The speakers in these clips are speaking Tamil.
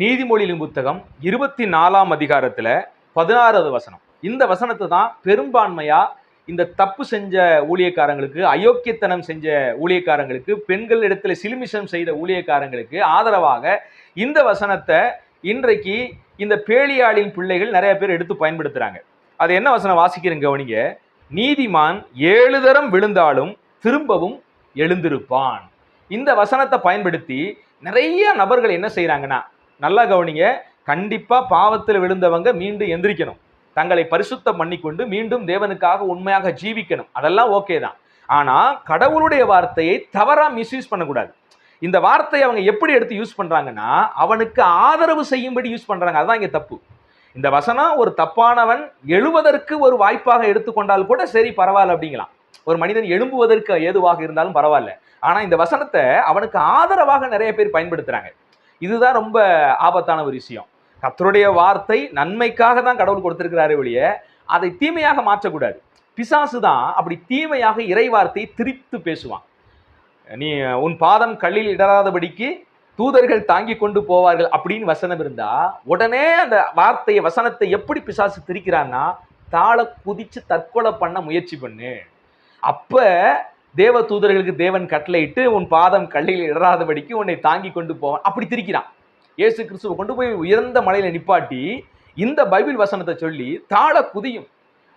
நீதிமொழியின் புத்தகம் இருபத்தி நாலாம் அதிகாரத்தில் பதினாறாவது வசனம். இந்த வசனத்தை தான் பெரும்பான்மையாக இந்த தப்பு செஞ்ச ஊழியக்காரங்களுக்கு அயோக்கியத்தனம் செஞ்ச ஊழியக்காரங்களுக்கு பெண்கள் இடத்துல சிலுமிஷம் செய்த ஊழியக்காரங்களுக்கு ஆதரவாக இந்த வசனத்தை இன்றைக்கு இந்த பேழியாளின் பிள்ளைகள் நிறைய பேர் எடுத்து பயன்படுத்துகிறாங்க அது என்ன வசனம் வாசிக்கிறேன் கவனிங்க. நீதிமான் ஏழு தரம் விழுந்தாலும் திரும்பவும் எழுந்திருப்பான். இந்த வசனத்தை பயன்படுத்தி நிறைய நபர்கள் என்ன செய்கிறாங்கன்னா நல்லா கவனிங்க. கண்டிப்பாக பாவத்தில் விழுந்தவங்க மீண்டும் எந்திரிக்கணும். தங்களை பரிசுத்தம் பண்ணிக்கொண்டு மீண்டும் தேவனுக்காக உண்மையாக ஜீவிக்கணும். அதெல்லாம் ஓகே தான். ஆனால் கடவுளுடைய வார்த்தையை தவறாக மிஸ்யூஸ் பண்ணக்கூடாது. இந்த வார்த்தையை அவங்க எப்படி எடுத்து யூஸ் பண்ணுறாங்கன்னா அவனுக்கு ஆதரவு செய்யும்படி யூஸ் பண்ணுறாங்க அதுதான் இங்கே தப்பு. இந்த வசனம் ஒரு தப்பானவன் எழுவதற்கு ஒரு வாய்ப்பாக எடுத்துக்கொண்டால் கூட சரி பரவாயில்ல அப்படிங்களாம் ஒரு மனிதன் எழும்புவதற்கு ஏதுவாக இருந்தாலும் பரவாயில்ல. ஆனால் இந்த வசனத்தை அவனுக்கு ஆதரவாக நிறைய பேர் பயன்படுத்துகிறாங்க இதுதான் ரொம்ப ஆபத்தான ஒரு விஷயம். கத்தருடைய வார்த்தை நன்மைக்காக தான் கடவுள் கொடுத்திருக்கிறாரே ஒழிய அதை தீமையாக மாற்றக்கூடாது. பிசாசு தான் அப்படி தீமையாக இறை வார்த்தையை திரித்து பேசுவான். நீ உன் பாதம் கல்லில் இடராதபடிக்கு தூதர்கள் தாங்கி கொண்டு போவார்கள் அப்படின்னு வசனம் இருந்தா உடனே அந்த வார்த்தையை வசனத்தை எப்படி பிசாசு திரிக்கிறான்னா தாளை குதிச்சு தற்கொலை பண்ண முயற்சி பண்ணு. அப்ப தேவ தூதர்களுக்கு தேவன் கட்டளையிட்டு உன் பாதம் கல்லில் இடராதபடிக்கு உன்னை தாங்கி கொண்டு போவான். அப்படி திரிக்கிறான். ஏசு கிறிஸ்துவை கொண்டு போய் உயர்ந்த மலையில நிப்பாட்டி இந்த பைபிள் வசனத்தை சொல்லி தாழ குதியும்.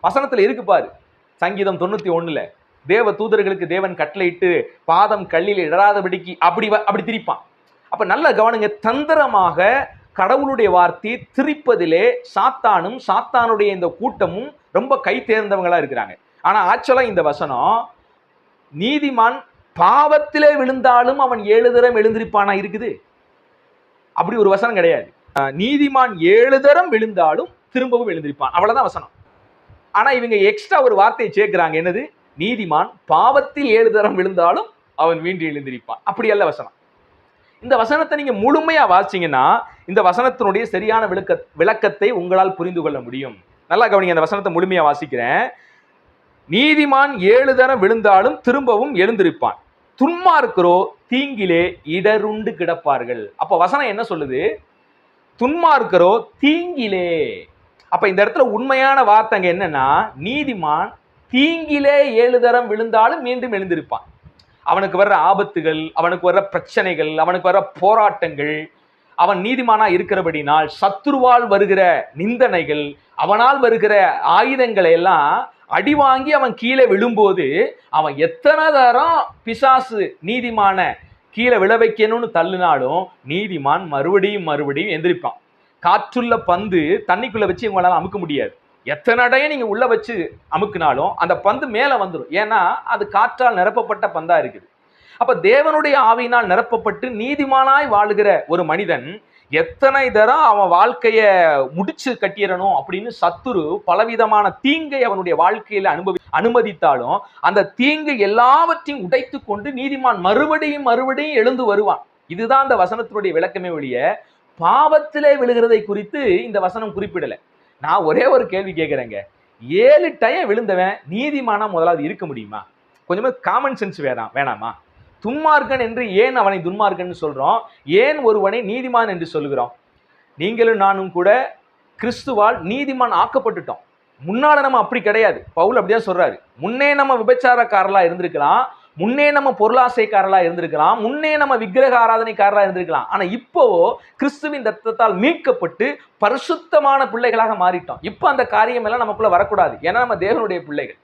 வசனத்தில் இருக்கு பாரு சங்கீதம் தொண்ணூத்தி ஒண்ணுல தேவ தூதர்களுக்கு தேவன் கட்டளையிட்டு பாதம் கல்லில் இடராதபடிக்கு அப்படி வ- அப்படி திரிப்பான். அப்ப நல்ல கவனிங்க தந்திரமாக கடவுளுடைய வார்த்தை திரிப்பதிலே சாத்தானும் சாத்தானுடைய இந்த கூட்டமும் ரொம்ப கை தேர்ந்தவங்களா இருக்கிறாங்க. ஆனா ஆக்சுவலா இந்த வசனம் நீதிமான் பாவத்திலே விழுந்தாலும் அவன் ஏழு தரம் எழுந்திருப்பானா இருக்குது? அப்படி ஒரு வசனம் கிடையாது. நீதிமான் ஏழு தரம் விழுந்தாலும் திரும்பவும் எழுந்திருப்பான். அவ்வளவுதான் வசனம். ஆனா இவங்க எக்ஸ்ட்ரா ஒரு வார்த்தையை சேர்க்கிறாங்க. என்னது? நீதிமான் பாவத்தில் ஏழு தரம் விழுந்தாலும் அவன் மீண்டு எழுந்திருப்பான். அப்படி அல்ல வசனம். இந்த வசனத்தை நீங்க முழுமையா வாசிச்சீங்கன்னா இந்த வசனத்தினுடைய சரியான விளக்க விளக்கத்தை உங்களால் புரிந்து கொள்ள முடியும். நல்லா கவனிங்க அந்த வசனத்தை முழுமையா வாசிக்கிறேன். நீதிமான் ஏழு தரம் விழுந்தாலும் திரும்பவும் எழுந்திருப்பான். துன்மார்க்கரோ தீங்கிலே இடருண்டு கிடப்பார்கள். அப்ப வசனம் என்ன சொல்லுது? துன்மார்க்கரோ தீங்கிலே. அப்ப இந்த இடத்துல உண்மையான வார்த்தைங்க என்னன்னா நீதிமான் தீங்கிலே ஏழு தரம் விழுந்தாலும் மீண்டும் எழுந்திருப்பான். அவனுக்கு வர்ற ஆபத்துகள் அவனுக்கு வர்ற பிரச்சனைகள் அவனுக்கு வர்ற போராட்டங்கள் அவன் நீதிமானா இருக்கிறபடினால் சத்துருவால் வருகிற நிந்தனைகள் அவனால் வருகிற ஆயுதங்களை எல்லாம் அடி வாங்கி அவன் கீழே விழும்போது அவன் எத்தனை தரம் பிசாசு நீதிமான கீழே விழ வைக்கணும்னு தள்ளினாலும் நீதிமான் மறுபடியும் மறுபடியும் எந்திரிப்பான். காற்றுள்ள பந்து தண்ணிக்குள்ள வச்சு இவங்களால அமுக்க முடியாது. எத்தனை அடைய நீங்க உள்ள வச்சு அமுக்குனாலும் அந்த பந்து மேலே வந்துடும் ஏன்னா அது காற்றால் நிரப்பப்பட்ட பந்தா இருக்குது. அப்ப தேவனுடைய ஆவியினால் நிரப்பப்பட்டு நீதிமானாய் வாழுகிற ஒரு மனிதன் எத்தனை தரம் அவன் வாழ்க்கைய முடிச்சு கட்டிடணும் அப்படின்னு சத்துரு பலவிதமான தீங்கை அவனுடைய வாழ்க்கையில அனுபவி அனுமதித்தாலும் அந்த தீங்கு எல்லாவற்றையும் உடைத்து கொண்டு நீதிமான் மறுபடியும் மறுபடியும் எழுந்து வருவான். இதுதான் அந்த வசனத்தினுடைய விளக்கமே ஒழிய பாவத்திலே விழுகிறதை குறித்து இந்த வசனம் குறிப்பிடல. நான் ஒரே ஒரு கேள்வி கேட்குறேங்க. ஏழு டைம் விழுந்தவன் நீதிமானா முதலாவது இருக்க முடியுமா? கொஞ்சமே காமன் சென்ஸ் வேணாம் வேணாமா? துன்மார்க்கன் என்று ஏன் அவனை துன்மார்க்கன் சொல்கிறோம் ஏன் ஒருவனை நீதிமான் என்று சொல்கிறோம் நீங்களும் நானும் கூட கிறிஸ்துவால் நீதிமான் ஆக்கப்பட்டுட்டோம். முன்னால் நம்ம அப்படி கிடையாது. பவுல் அப்படியே சொல்கிறாரு முன்னே நம்ம விபச்சாரக்காரலாக இருந்திருக்கலாம். முன்னே நம்ம பொருளாசைக்காரலாக இருந்திருக்கலாம். முன்னே நம்ம விக்கிரக ஆராதனைக்காரலாக இருந்திருக்கலாம். ஆனால் இப்போ கிறிஸ்துவின் ரத்தத்தால் மீட்கப்பட்டு பரிசுத்தமான பிள்ளைகளாக மாறிட்டோம். இப்போ அந்த காரியமெல்லாம் நமக்குள்ளே நமக்குள்ள வரக்கூடாது. ஏன்னா நம்ம தேவனுடைய பிள்ளைகள்.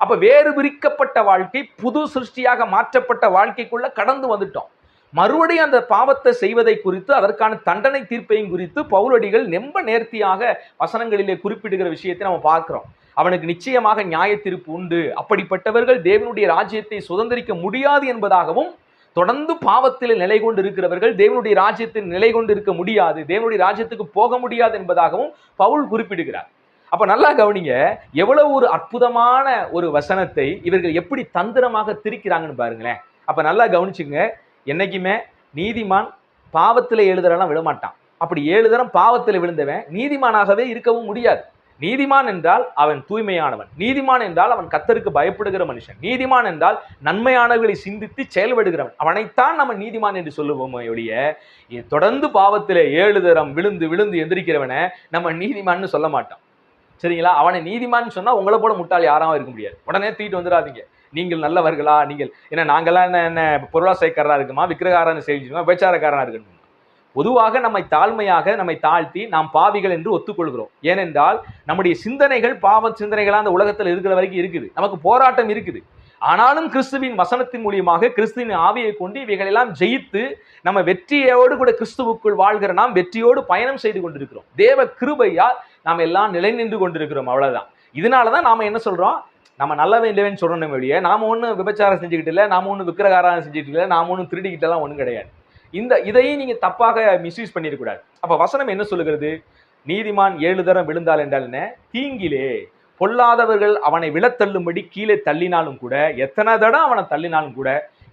அப்ப வேறு பிரிக்கப்பட்ட வாழ்க்கை புது சிருஷ்டியாக மாற்றப்பட்ட வாழ்க்கைக்குள்ள கடந்து வந்துட்டோம். மறுபடியும் அந்த பாவத்தை செய்வதை குறித்து அதற்கான தண்டனை தீர்ப்பையும் குறித்து பவுலடிகள் ரொம்ப நேர்த்தியாக வசனங்களிலே குறிப்பிடுகிற விஷயத்தை நம்ம பார்க்கிறோம். அவனுக்கு நிச்சயமாக நியாய தீர்ப்பு உண்டு. அப்படிப்பட்டவர்கள் தேவனுடைய ராஜ்யத்தை சுதந்திரிக்க முடியாது என்பதாகவும் தொடர்ந்து பாவத்தில் நிலை கொண்டு இருக்கிறவர்கள் தேவனுடைய ராஜ்யத்தில் நிலை கொண்டு இருக்க முடியாது தேவனுடைய ராஜ்யத்துக்கு போக முடியாது என்பதாகவும் பவுல் குறிப்பிடுகிறார். அப்ப நல்லா கவனிங்க எவ்வளவு ஒரு அற்புதமான ஒரு வசனத்தை இவர்கள் எப்படி தந்திரமாக திரிக்கிறாங்கன்னு பாருங்களேன். அப்ப நல்லா கவனிச்சுங்க என்னைக்குமே நீதிமான் பாவத்தில் ஏழு தரம்லாம் அப்படி ஏழு தரம் பாவத்தில் விழுந்தவன் நீதிமானாகவே இருக்கவும் முடியாது. நீதிமான் என்றால் அவன் தூய்மையானவன். நீதிமான் என்றால் அவன் கத்தருக்கு பயப்படுகிற மனுஷன். நீதிமான் என்றால் நன்மையானவர்களை சிந்தித்து செயல்படுகிறவன். அவனைத்தான் நம்ம நீதிமான் என்று சொல்லுவோமே ஒழிய தொடர்ந்து பாவத்திலே ஏழு தரம் விழுந்து விழுந்து எந்திரிக்கிறவனை நம்ம நீதிமான்னு சொல்ல மாட்டோம். சரிங்களா? அவனை நீதிமான்னு சொன்னா உங்களை போல முட்டாள் யாராவும் இருக்க முடியாது. உடனே தூக்கிட்டு வந்துடாதீங்க நீங்கள் நல்லவர்களா? நீங்கள் ஏன்னா நாங்கள்லாம் என்ன என்ன பொருளாசைக்காரரா இருக்குமா விக்கிரகாரன்னு செஞ்சுமா பேச்சாரக்காரனா இருக்கணுமா? பொதுவாக நம்மை தாழ்மையாக நம்மை தாழ்த்தி நாம் பாவிகள் என்று ஒத்துக்கொள்கிறோம். ஏனென்றால் நம்முடைய சிந்தனைகள் பாவ சிந்தனைகளாக அந்த உலகத்தில் இருக்கிற வரைக்கும் இருக்குது. நமக்கு போராட்டம் இருக்குது. ஆனாலும் கிறிஸ்துவின் வசனத்தின் மூலியமாக கிறிஸ்துவின் ஆவியை கொண்டு இவைகளெல்லாம் ஜெயித்து நம்ம வெற்றியோடு கூட கிறிஸ்துவுக்குள் வாழ்கிற நாம் வெற்றியோடு பயணம் செய்து கொண்டிருக்கிறோம். தேவ கிருபையால் நாம் எல்லாம் நிலை நின்று கொண்டிருக்கிறோம். அவ்வளவுதான். இதனால தான் நாம என்ன சொல்றோம்? நம்ம நல்லவே இல்லைன்னு சொல்லணும் வெளியே நாம ஒன்றும் விபச்சாரம் செஞ்சுக்கிட்டு இல்லை நாம ஒன்றும் விக்கிரகாரம் செஞ்சுட்டு இல்லை நாம ஒன்றும் திருடிக்கிட்டலாம் ஒன்றும் கிடையாது. இந்த இதையும் நீங்கள் தப்பாக மிஸ்யூஸ் பண்ணிடக்கூடாது. அப்போ வசனம் என்ன சொல்லுகிறது? நீதிமான் ஏழு தரம் விழுந்தால் என்றால் என்ன? தீங்கிலே பொல்லாதவர்கள் அவனை விழத்தள்ளும்படி கீழே தள்ளினாலும் கூட எத்தனை தடம் அவனை தள்ளினாலும் கூட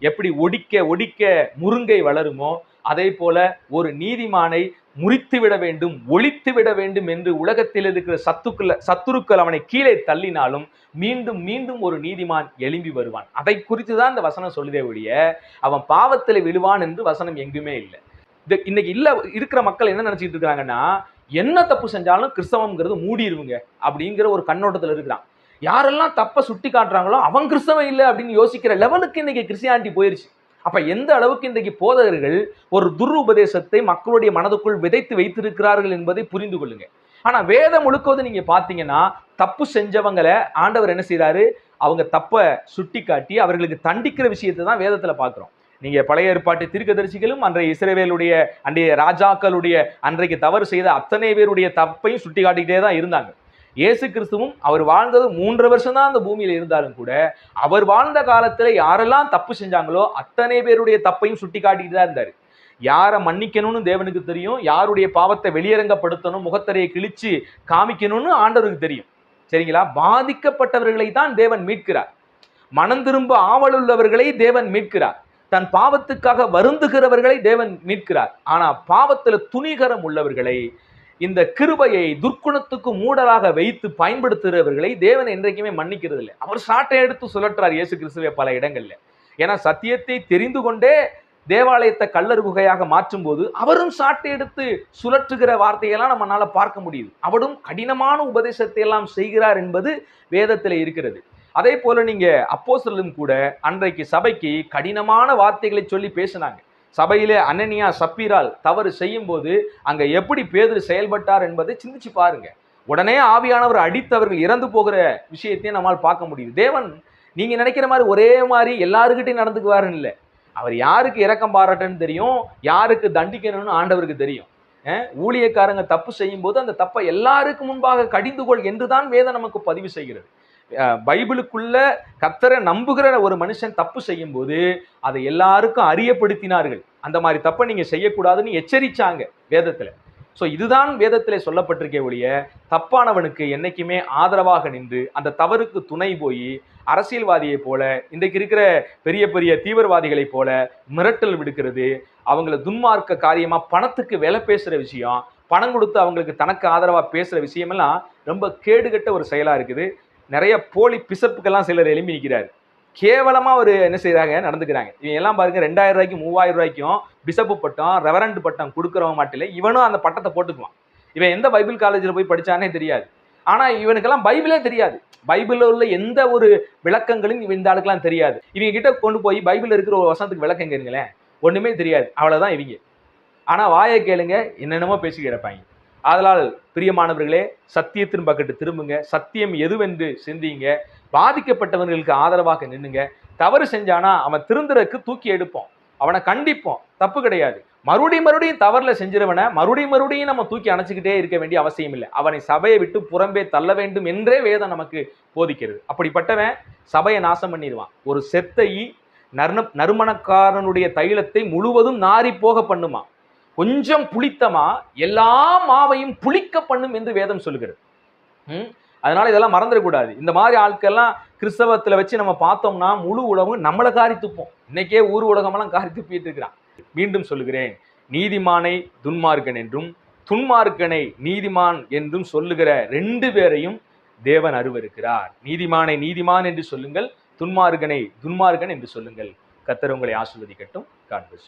எப்படி ஒடிக்க ஒடிக்க முருங்கை வளருமோ அதே போல ஒரு நீதிமானை முறித்து விட வேண்டும் ஒழித்து விட வேண்டும் என்று உலகத்தில் இருக்கிற சத்துக்கள் சத்துருக்கள் அவனை கீழே தள்ளினாலும் மீண்டும் மீண்டும் ஒரு நீதிமான் எழும்பி வருவான். அதை குறித்து தான் இந்த வசனம் சொல்லுதே ஒழிய அவன் பாவத்தில் விழுவான் என்று வசனம் எங்குமே இல்லை. இன்னைக்கு இல்ல இருக்கிற மக்கள் என்ன நினைச்சிட்டு இருக்காங்கன்னா என்ன தப்பு செஞ்சாலும் கிறிஸ்தவங்கிறது மூடிடுவுங்க அப்படிங்கிற ஒரு கண்ணோட்டத்தில் இருக்கிறான். யாரெல்லாம் தப்பை சுட்டி காட்டுறாங்களோ அவன் கிறிஸ்தவன் இல்லை அப்படின்னு யோசிக்கிற லெவலுக்கு இன்னைக்கு கிறிஸ்டியானிட்டி போயிருச்சு. அப்ப எந்த அளவுக்கு இன்றைக்கு போதகர்கள் ஒரு துருபதேசத்தை மக்களுடைய மனதுக்குள் விதைத்து வைத்திருக்கிறார்கள் என்பதை புரிந்து கொள்ளுங்க. ஆனா வேதம் முழுக்கவது நீங்க பாத்தீங்கன்னா தப்பு செஞ்சவங்களை ஆண்டவர் என்ன செய்றாரு? அவங்க தப்பை சுட்டி காட்டி அவர்களுக்கு தண்டிக்கிற விஷயத்தை தான் வேதத்துல பார்க்குறோம் நீங்க பழைய ஏற்பாட்டு தீர்க்கதரிசிகளும் அன்றைய இஸ்ரவேலுடைய அன்றைய ராஜாக்களுடைய அன்றைக்கு தவறு செய்த அத்தனை பேருடைய தப்பையும் சுட்டி காட்டிக்கிட்டே தான் இருந்தாங்க. இயேசு கிறிஸ்துவும் அவர் வாழ்ந்தது மூன்று வருஷம் தான் அந்த பூமியில இருந்தாலும் கூட அவர் வாழ்ந்த காலத்துல யாரெல்லாம் தப்பு செஞ்சாங்களோ அத்தனை பேருடைய தப்பையும் சுட்டி காட்டிட்டு தான் இருந்தாரு. யாரை மன்னிக்கணும்னு தேவனுக்கு தெரியும் யாருடைய பாவத்தை வெளியரங்கப்படுத்தணும் முகத்தரையை கிழிச்சு காமிக்கணும்னு ஆண்டவருக்கு தெரியும். சரிங்களா? பாதிக்கப்பட்டவர்களை தான் தேவன் மீட்கிறார். மனம் திரும்ப ஆவலுள்ளவர்களை தேவன் மீட்கிறார். தன் பாவத்துக்காக வருந்துகிறவர்களை தேவன் மீட்கிறார். ஆனா பாவத்துல துணிகரம் உள்ளவர்களை இந்த கிருபையை துர்க்குணத்துக்கு மூடலாக வைத்து பயன்படுத்துகிறவர்களை தேவன் என்றைக்குமே மன்னிக்கிறது இல்லை அவர் சாட்டை எடுத்து சுழற்றார் இயேசு கிறிஸ்துவை பல இடங்கள்ல. ஏன்னா சத்தியத்தை தெரிந்து கொண்டே தேவாலயத்தை கல்லறு குகையாக மாற்றும் போது அவரும் சாட்டை எடுத்து சுழற்றுகிற வார்த்தையெல்லாம் நம்மளால பார்க்க முடியுது. அவரும் கடினமான உபதேசத்தை எல்லாம் செய்கிறார் என்பது வேதத்தில் இருக்கிறது. அதே போல நீங்க அப்போசலும் கூட அன்றைக்கு சபைக்கு கடினமான வார்த்தைகளை சொல்லி பேசினாங்க. சபையிலே அனனியா சப்பீரால் தவறு செய்யும் போது அங்க எப்படி பேதர் செயல்பட்டார் என்பதை சிந்திச்சு பாருங்க. உடனே ஆவியானவர் அடித்தவர்கள் இறந்து போகிற விஷயத்தையும் நம்மால் பார்க்க முடியுது. தேவன் நீங்க நினைக்கிற மாதிரி ஒரே மாதிரி எல்லாருக்கிட்டையும் நடந்துக்குவாருன்னு இல்லை. அவர் யாருக்கு இரக்கம் பாராட்டன்னு தெரியும்? யாருக்கு தண்டிக்கணும்னு ஆண்டவருக்கு தெரியும். ஊழியக்காரங்க தப்பு செய்யும் போது அந்த தப்பை எல்லாருக்கு முன்பாக கடிந்து கொள் என்றுதான் வேதம் நமக்கு பதிவு செய்கிறது. பைபிளுக்குள்ள கத்தரை நம்புகிற ஒரு மனுஷன் தப்பு செய்யும் போது அதை எல்லாருக்கும் அறியப்படுத்தினார்கள். அந்த மாதிரி தப்பை நீங்க செய்யக்கூடாதுன்னு எச்சரிச்சாங்க வேதத்துல. ஸோ இதுதான் வேதத்தில் சொல்லப்பட்டிருக்கே ஒழிய தப்பானவனுக்கு என்றைக்குமே ஆதரவாக நின்று அந்த தவறுக்கு துணை போய் அரசியல்வாதியை போல இன்றைக்கு இருக்கிற பெரிய பெரிய தீவிரவாதிகளைப் போல மிரட்டல் விடுக்கிறது அவங்கள துன்மார்க்க காரியமாக பணத்துக்கு விலை பேசுகிற விஷயம் பணம் கொடுத்து அவங்களுக்கு தனக்கு ஆதரவாக பேசுகிற விஷயமெல்லாம் ரொம்ப கேடுகட்ட ஒரு செயலாக இருக்குது. நிறைய போலி பிசப்புக்கெல்லாம் சிலர் எழுப்பி நிற்கிறார் கேவலமாக ஒரு என்ன செய்கிறாங்க நடந்துக்கிறாங்க. இவங்க எல்லாம் பாருங்க ரெண்டாயிரம் ரூபாய்க்கு மூவாயிரம் ரூபாய்க்கும் பிசப்பு பட்டம் ரெவரண்ட் பட்டம் கொடுக்குறவன் மாட்டில இவனும் அந்த பட்டத்தை போட்டுக்குவான். இவன் எந்த பைபிள் காலேஜில் போய் படிச்சானே தெரியாது. ஆனால் இவனுக்கெல்லாம் பைபிளே தெரியாது. பைபிளில் உள்ள எந்த ஒரு விளக்கங்களும் இவன் இந்த ஆளுக்கெல்லாம் தெரியாது. இவங்க கிட்ட கொண்டு போய் பைபிள் இருக்கிற ஒரு வசனத்துக்கு விளக்கம் கேளுங்களேன். ஒன்றுமே தெரியாது. அவ்வளோதான் இவங்க. ஆனால் வாயை கேளுங்க என்னென்னமோ பேசி கிடப்பாங்க ஆதலால் பிரியமானவர்களே சத்தியத்தின் பக்கத்து திரும்புங்க. சத்தியம் எதுவென்று சிந்திங்க. பாதிக்கப்பட்டவர்களுக்கு ஆதரவாக நின்னுங்க. தவறு செஞ்சானா அவன் திருந்துறதுக்கு தூக்கி எடுப்போம். அவனை கண்டிப்போம். தப்பு கிடையாது. மறுபடியும் மறுபடியும் தவறில் செஞ்சிருவனை மறுபடியும் மறுபடியும் நம்ம தூக்கி அணைச்சிக்கிட்டே இருக்க வேண்டிய அவசியம் இல்லை. அவனை சபையை விட்டு புறம்பே தள்ள வேண்டும் என்றே வேதம் நமக்கு போதிக்கிறது. அப்படிப்பட்டவன் சபையை நாசம் பண்ணிடுவான். ஒரு செத்தை நர்ண நறுமணக்காரனுடைய தைலத்தை முழுவதும் நாரி போக பண்ணுமா கொஞ்சம் புளித்தமா எல்லா மாவையும் புளிக்க பண்ணும் என்று வேதம் சொல்லுகிறது. ம்? அதனால இதெல்லாம் மறந்துடக்கூடாது. இந்த மாதிரி ஆட்கள்லாம் கிறிஸ்தவத்தில் வச்சு நம்ம பார்த்தோம்னா முழு உலகம் நம்மளை காரி துப்போம். இன்னைக்கே ஊர் உலகமெல்லாம் காரி துப்பிட்டு இருக்கிறான். மீண்டும் சொல்லுகிறேன். நீதிமானை துன்மார்க்கன் என்றும் துன்மார்க்கனை நீதிமான் என்றும் சொல்லுகிற ரெண்டு பேரையும் தேவன் அருவருக்கிறார். நீதிமானை நீதிமான் என்று சொல்லுங்கள் துன்மார்கனை துன்மார்கன் என்று சொல்லுங்கள். கத்தர் உங்களை ஆசிர்வதிக்கட்டும். காண்பது